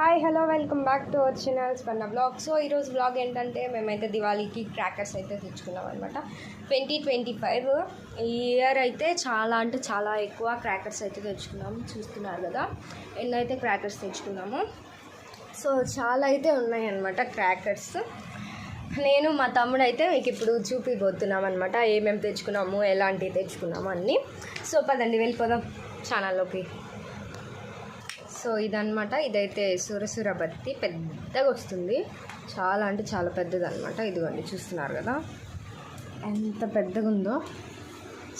Hi hello welcome back to our channel స్పన్న blog so ఈరోజు blog ఏంటంటే మేమైతే దివాళీకి క్రాకర్స్ అయితే తెచ్చుకున్నాం అనమాట ట్వంటీ ట్వంటీ ఫైవ్ ఈ ఇయర్ అయితే చాలా అంటే చాలా ఎక్కువ క్రాకర్స్ అయితే తెచ్చుకున్నాము చూస్తున్నారు కదా? ఎన్నైతే క్రాకర్స్ తెచ్చుకున్నాము? సో చాలా అయితే ఉన్నాయి అనమాట క్రాకర్స్ నేను మా తమ్ముడు అయితే మీకు ఇప్పుడు చూపిపోతున్నాం అనమాట ఏమేమి తెచ్చుకున్నాము ఎలాంటివి తెచ్చుకున్నాము అన్నీ. సో పదండి వెళ్ళిపోదాం ఛానల్లోకి సో ఇదనమాట ఇదైతే సూరసూర బత్తి పెద్దగా వస్తుంది. చాలా అంటే చాలా పెద్దది అనమాట ఇదిగోండి చూస్తున్నారు కదా. ఎంత పెద్దగా ఉందో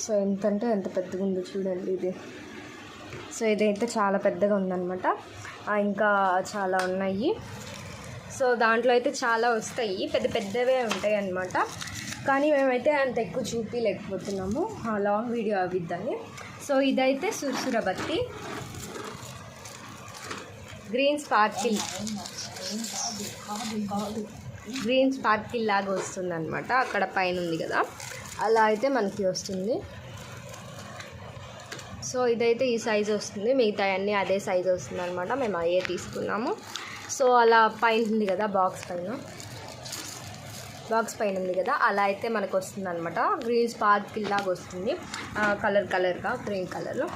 సో ఎంత అంటే ఎంత పెద్దగా ఉందో చూడండి ఇది. సో ఇదైతే చాలా పెద్దగా ఉందన్నమాట. ఇంకా చాలా ఉన్నాయి. సో దాంట్లో అయితే చాలా వస్తాయి. పెద్ద పెద్దవే ఉంటాయి అన్నమాట కానీ మేమైతే అంత ఎక్కువ చూపించలేకపోతున్నాము ఆ లాంగ్ వీడియో అవిద్దని సో ఇదైతే సురసుర బత్తి. గ్రీన్ స్పార్కిల్ గ్రీన్ స్పార్కిల్ లాగా వస్తుంది అనమాట అక్కడ పైన ఉంది కదా. అలా అయితే మనకి వస్తుంది. సో ఇదైతే ఈ సైజ్ వస్తుంది. మిగతా అన్నీ అదే సైజ్ వస్తుంది అనమాట మేము అయ్యే తీసుకున్నాము. సో అలా పైన ఉంది కదా బాక్స్ పైన. బాక్స్ పైన ఉంది కదా అలా అయితే మనకు వస్తుంది అనమాట గ్రీన్ స్పార్కిల్ లాగా వస్తుంది. కలర్ కలర్గా గ్రీన్ కలర్లో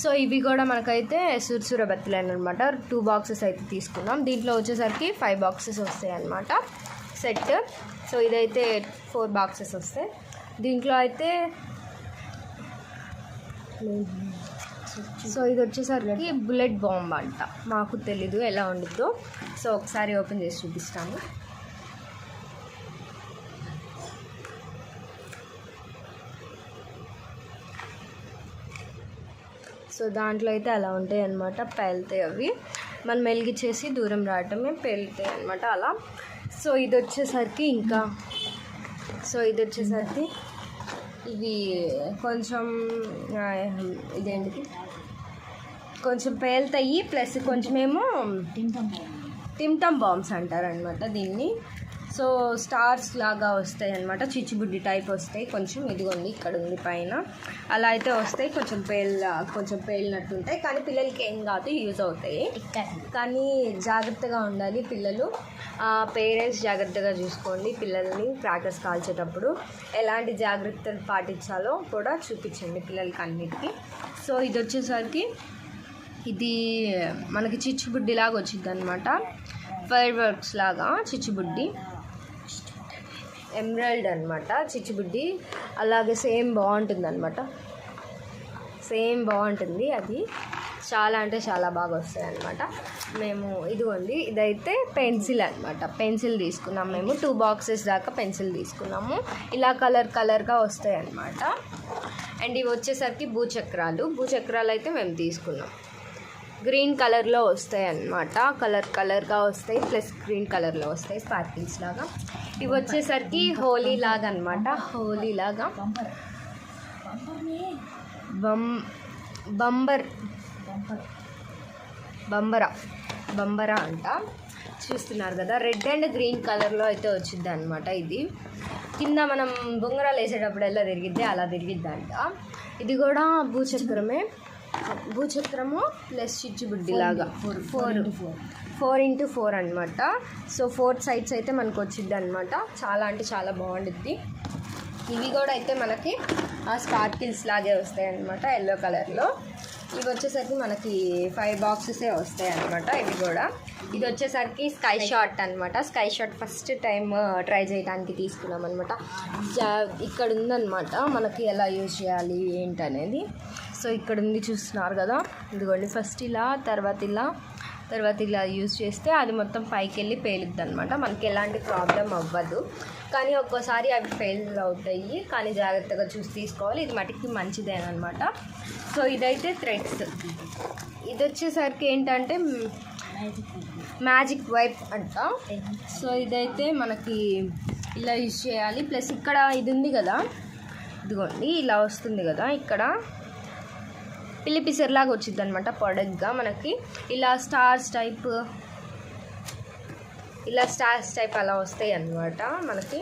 సో ఇవి కూడా మనకైతే సురసుర బత్తులైన అనమాట టూ బాక్సెస్ అయితే తీసుకున్నాం. దీంట్లో వచ్చేసరికి ఫైవ్ బాక్సెస్ వస్తాయి అనమాట సెట్ సో ఇదైతే ఫోర్ బాక్సెస్ వస్తాయి. దీంట్లో అయితే సో ఇది వచ్చేసరికి బుల్లెట్ బాంబ్ అంట. మాకు తెలీదు ఎలా ఉండిద్దో. సో ఒకసారి ఓపెన్ చేసి చూపిస్తాను. సో దాంట్లో అయితే అలా ఉంటాయి అన్నమాట. పేలుతాయి అవి. మనం వెలిగించేసి దూరం రావటమే పేలుతాయి అనమాట అలా. సో ఇది వచ్చేసరికి ఇంకా సో ఇది వచ్చేసరికి ఇవి కొంచెం ఇదేంటి ఇదేంటిది? కొంచెం పేలుతాయి ప్లస్ కొంచెమేమో టిమ్టమ్ బాంబ్స్ అంటారనమాట దీన్ని. సో స్టార్స్ లాగా వస్తాయి అనమాట చిచ్చుబుడ్డి టైప్ వస్తాయి. కొంచెం ఇదిగోండి ఇక్కడ ఉంది పైన. అలా అయితే వస్తాయి. కొంచెం పేల్ కొంచెం పేలినట్టు ఉంటాయి. కానీ పిల్లలకి ఏం కాదు యూజ్ అవుతాయి. కానీ జాగ్రత్తగా ఉండాలి పిల్లలు. పేరెంట్స్ జాగ్రత్తగా చూసుకోండి పిల్లల్ని క్రాకర్స్ కాల్చేటప్పుడు. ఎలాంటి జాగ్రత్తలు పాటించాలో కూడా చూపించండి పిల్లలకి అన్నిటికీ. సో ఇది వచ్చేసరికి ఇది మనకి చిచ్చుబుడ్డి లాగా వచ్చింది అనమాట ఫైర్ వర్క్స్ లాగా చిచ్చుబుడ్డి. ఎమరాల్డ్ అనమాట చిచ్చుబుడ్డి. అలాగే సేమ్ బాగుంటుంది అనమాట సేమ్ బాగుంటుంది అది. చాలా అంటే చాలా బాగా వస్తాయి అనమాట మేము ఇదిగోండి ఇదైతే పెన్సిల్ అనమాట పెన్సిల్ తీసుకున్నాం మేము. టూ బాక్సెస్ దాకా పెన్సిల్ తీసుకున్నాము. ఇలా కలర్ కలర్గా వస్తాయి అనమాట అండ్ ఇవి వచ్చేసరికి భూచక్రాలు. భూచక్రాలు అయితే మేము తీసుకున్నాం. గ్రీన్ కలర్లో వస్తాయి అన్నమాట కలర్ కలర్గా వస్తాయి ప్లస్ గ్రీన్ కలర్లో వస్తాయి స్పార్కిల్స్ లాగా. ఇవి వచ్చేసరికి హోలీ లాగా అనమాట హోలీ లాగా. బం బంబర్. బంబరా. బంబరా అంట. చూస్తున్నారు కదా రెడ్ అండ్ గ్రీన్ కలర్లో అయితే వచ్చింది అనమాట ఇది. కింద మనం బొంగరాలు వేసేటప్పుడు ఎలా తిరిగిద్ది అలా తిరిగిద్ది అంట ఇది కూడా భూచక్రమే. భూచక్రము ప్లస్ చిచ్చుబుడ్డి లాగా. ఫోర్. ఫోర్. Into four. అనమాట సో ఫోర్ సైడ్స్ అయితే మనకు వచ్చింది అనమాట చాలా అంటే చాలా బాగుండిద్ది. ఇవి కూడా అయితే మనకి ఆ స్పార్కిల్స్ లాగే వస్తాయి అనమాట ఎల్లో కలర్లో. ఇవి వచ్చేసరికి మనకి ఫైవ్ బాక్సెసే వస్తాయి అనమాట ఇవి కూడా. ఇది వచ్చేసరికి స్కై షాట్ అనమాట sky shot first time try చేయడానికి తీసుకున్నాం అనమాట ఇక్కడ ఉందన్నమాట మనకి ఎలా యూజ్ చేయాలి ఏంటనేది. సో ఇక్కడ ఉంది చూస్తున్నారు కదా. ఇదిగోండి ఫస్ట్ ఇలా తర్వాత ఇలా తర్వాత ఇలా యూజ్ చేస్తే అది మొత్తం పైకి వెళ్ళి పేలుద్ది అనమాట మనకి ఎలాంటి ప్రాబ్లం అవ్వదు. కానీ ఒక్కోసారి అవి ఫెయిల్ అవుతాయి. కానీ జాగ్రత్తగా చూసి తీసుకోవాలి. ఇది మటుకి మంచిదేనమాట సో ఇదైతే థ్రెడ్స్ ఇది వచ్చేసరికి ఏంటంటే మ్యాజిక్ వైప్ అంట. సో ఇదైతే మనకి ఇలా యూజ్ చేయాలి. ప్లస్ ఇక్కడ ఇది ఉంది కదా. ఇదిగోండి ఇలా వస్తుంది కదా. ఇక్కడ పిల్లి పిసర్లాగా వచ్చింది అనమాట పొడగ్గా మనకి. ఇలా స్టార్స్ టైప్ ఇలా స్టార్స్ టైప్ అలా వస్తాయి అన్నమాట మనకి.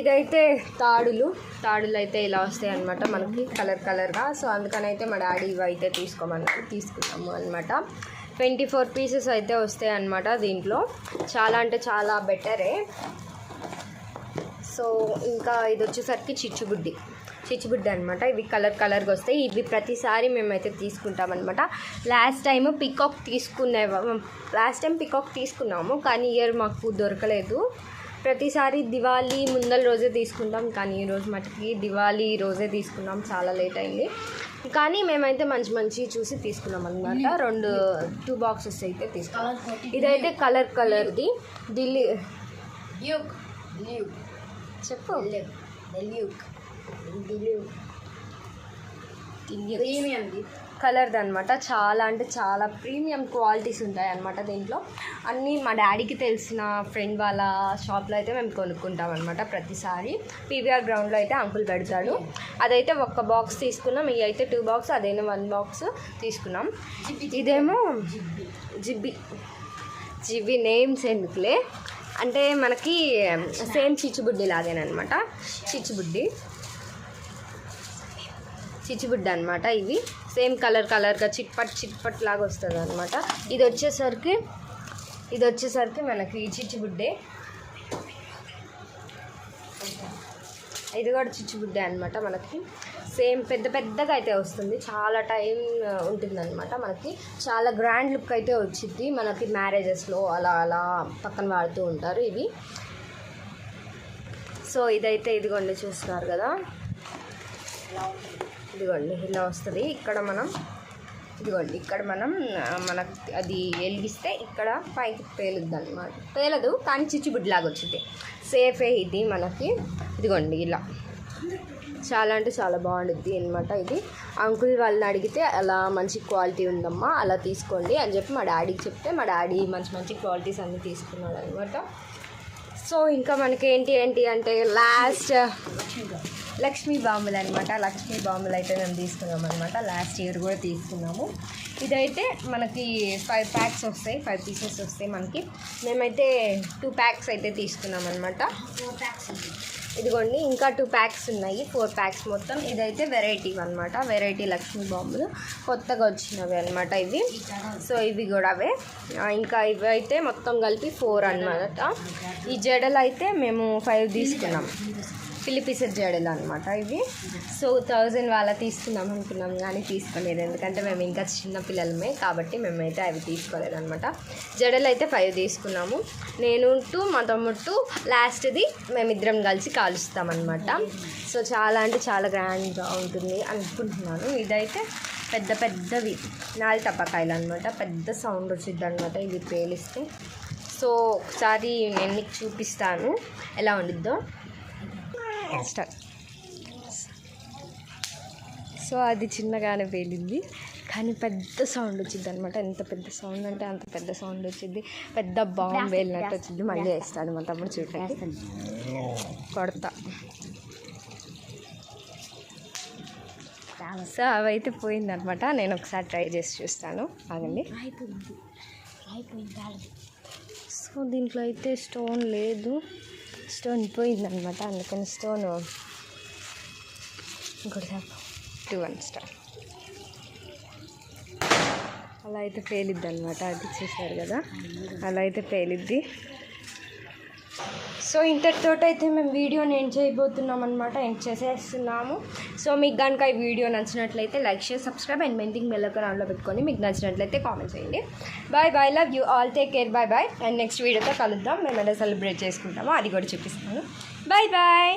ఇదైతే తాడులు తాడులు అయితే ఇలా వస్తాయి అనమాట మనకి కలర్ కలర్గా. సో అందుకనైతే మా డాడీ ఇవి అయితే తీసుకోమన్నారు తీసుకున్నాము అనమాట ట్వంటీ ఫోర్ పీసెస్ అయితే వస్తాయి అన్నమాట దీంట్లో. చాలా అంటే చాలా బెటరే. సో ఇంకా ఇది వచ్చేసరికి చిచ్చుబుడ్డి. చిచ్చుబుడ్డి అనమాట ఇవి కలర్ కలర్గా వస్తాయి. ఇవి ప్రతిసారి మేమైతే తీసుకుంటాం అనమాట లాస్ట్ టైం పికాక్ తీసుకునే లాస్ట్ టైం పికాక్ తీసుకున్నాము. కానీ ఇయర్ మాకు దొరకలేదు. ప్రతిసారి దివాళీ ముందల రోజే తీసుకుంటాం. కానీ ఈ రోజు మటుకి దివాళీ రోజే తీసుకున్నాం. చాలా లేట్ అయింది. కానీ మేమైతే మంచి మంచి చూసి తీసుకున్నాం అనమాట రెండు టూ బాక్సెస్ అయితే తీసుకున్నాం. ఇదైతే కలర్ కలర్ది. ఢిల్లీ చెప్పు. ల్యూక్ ఢిల్లీ ప్రీమియంది కలర్ది అనమాట చాలా అంటే చాలా ప్రీమియం క్వాలిటీస్ ఉంటాయి అనమాట దీంట్లో. అన్నీ మా డాడీకి తెలిసిన ఫ్రెండ్ వాళ్ళ షాప్లో అయితే మేము కొనుక్కుంటాం అనమాట ప్రతిసారి. పీవీఆర్ గ్రౌండ్లో అయితే అంకుల్ పెడతాడు. అదైతే ఒక్క బాక్స్ తీసుకున్నాం. ఇవి అయితే టూ బాక్స్ అదైనా వన్ బాక్స్ తీసుకున్నాం. ఇదేమో జిబ్బి జిబ్బి నేమ్స్ ఎందుకులే? అంటే మనకి సేమ్ చిచ్చుబుడ్డి లాగేనమాట చిచ్చుబుడ్డి చిచ్చుబుడ్డ అనమాట ఇవి. సేమ్ కలర్ కలర్గా చిట్పట్ చిట్పట్ లాగా వస్తుంది అనమాట ఇది వచ్చేసరికి ఇది వచ్చేసరికి మనకి చిచ్చుబుడ్డే ఇది కూడా చిచ్చుబుడ్డే అనమాట మనకి. సేమ్ పెద్ద పెద్దగా అయితే వస్తుంది. చాలా టైం ఉంటుందన్నమాట మనకి. చాలా గ్రాండ్ లుక్ అయితే వచ్చింది మనకి మ్యారేజెస్లో. అలా అలా పక్కన వాడుతూ ఉంటారు ఇవి. సో ఇదైతే ఇదిగోండి చూస్తున్నారు కదా. ఇదిగోండి ఇలా వస్తుంది. ఇక్కడ మనం ఇదిగోండి ఇక్కడ మనం మనకు అది వెలిగిస్తే ఇక్కడ పైకి పేలుద్ది అనమాట పేలదు కానీ చిచ్చుబుడ్లాగా వచ్చింది సేఫే ఇది మనకి. ఇదిగోండి ఇలా. చాలా అంటే చాలా బాగుంటుంది అనమాట ఇది. అంకుల్ వాళ్ళని అడిగితే అలా మంచి క్వాలిటీ ఉందమ్మా అలా తీసుకోండి అని చెప్పి మా డాడీకి చెప్తే మా డాడీ మంచి మంచి క్వాలిటీస్ అన్నీ తీసుకున్నాడు అనమాట సో ఇంకా మనకి ఏంటి ఏంటి అంటే లాస్ట్ లక్ష్మీ బాంబులు అనమాట లక్ష్మీ బాంబులు అయితే మేము తీసుకున్నాం అనమాట లాస్ట్ ఇయర్ కూడా తీసుకున్నాము. ఇదైతే మనకి ఫైవ్ ప్యాక్స్ వస్తాయి ఫైవ్ పీసెస్ వస్తాయి మనకి. మేమైతే టూ ప్యాక్స్ అయితే తీసుకున్నాం అనమాట ఫోర్ ప్యాక్స్ ఇదిగోండి ఇంకా టూ ప్యాక్స్ ఉన్నాయి. ఫోర్ ప్యాక్స్ మొత్తం. ఇదైతే వెరైటీ అనమాట వెరైటీ లక్ష్మీ బాంబులు. కొత్తగా వచ్చినవి అనమాట ఇవి. సో ఇవి కూడా అవే. ఇంకా ఇవి అయితే మొత్తం కలిపి ఫోర్ అన్నమాట. ఈ జడలు అయితే మేము ఫైవ్ తీసుకున్నాం. ఫిలిపిసెట్ జడలు అనమాట ఇవి. సో థౌజండ్ వాళ్ళ తీసుకుందాం అనుకున్నాం కానీ తీసుకోలేదు. ఎందుకంటే మేము ఇంకా చిన్న పిల్లలమే కాబట్టి మేమైతే అవి తీసుకోలేదు అనమాట జడలు అయితే ఫైవ్ తీసుకున్నాము. నేను టూ మా తమ్ముడు టూ లాస్ట్ది మేమిద్దరం కలిసి కాలుస్తామన్నమాట సో చాలా అంటే చాలా గ్రాండ్గా ఉంటుంది అనుకుంటున్నాను. ఇదైతే పెద్ద పెద్దవి. నాలుగు టపాకాయలు అనమాట పెద్ద సౌండ్ వచ్చింది అనమాట ఇవి పేలిస్తే. సో ఒకసారి నేను మీకు చూపిస్తాను. ఎలా ఉండిద్దో. స్టార్ట్ సో అది చిన్నగానే పేలింది. కానీ పెద్ద సౌండ్ వచ్చింది అనమాట ఎంత పెద్ద సౌండ్ అంటే అంత పెద్ద సౌండ్ వచ్చింది. పెద్ద బాంబు వెళ్ళినట్టు వచ్చింది. మళ్ళీ వేస్తాడు మా తమ్ముడు చూడటానికి. కొడతా. సో అవైతే పోయిందనమాట నేను ఒకసారి ట్రై చేసి చూస్తాను. ఆగండి. సో దీంట్లో అయితే స్టోన్ లేదు. స్టోన్ పోయిందనమాట అందుకని స్టోన్ ఇంకోటి టూ వన్ స్టార్. అలా అయితే పేలిద్ది అనమాట అది చూసారు కదా? అలా అయితే పేలిద్ది. సో ఇంతటితో అయితే మేము వీడియోని ఎండ్ చేయబోతున్నాం అనమాట ఎండ్ చేసేస్తున్నాము. సో మీకు కనుక ఈ వీడియో నచ్చినట్లయితే లైక్ షేర్ సబ్స్క్రైబ్ అండ్ మెంతింగ్ బెల్ ఆన్లో పెట్టుకొని మీకు నచ్చినట్లయితే కామెంట్ చేయండి. Bye bye love you all take care bye bye and next వీడియోతో కలుద్దాం. మేము ఎలా సెలబ్రేట్ చేసుకుంటామో. అది కూడా చూపిస్తాను. Bye bye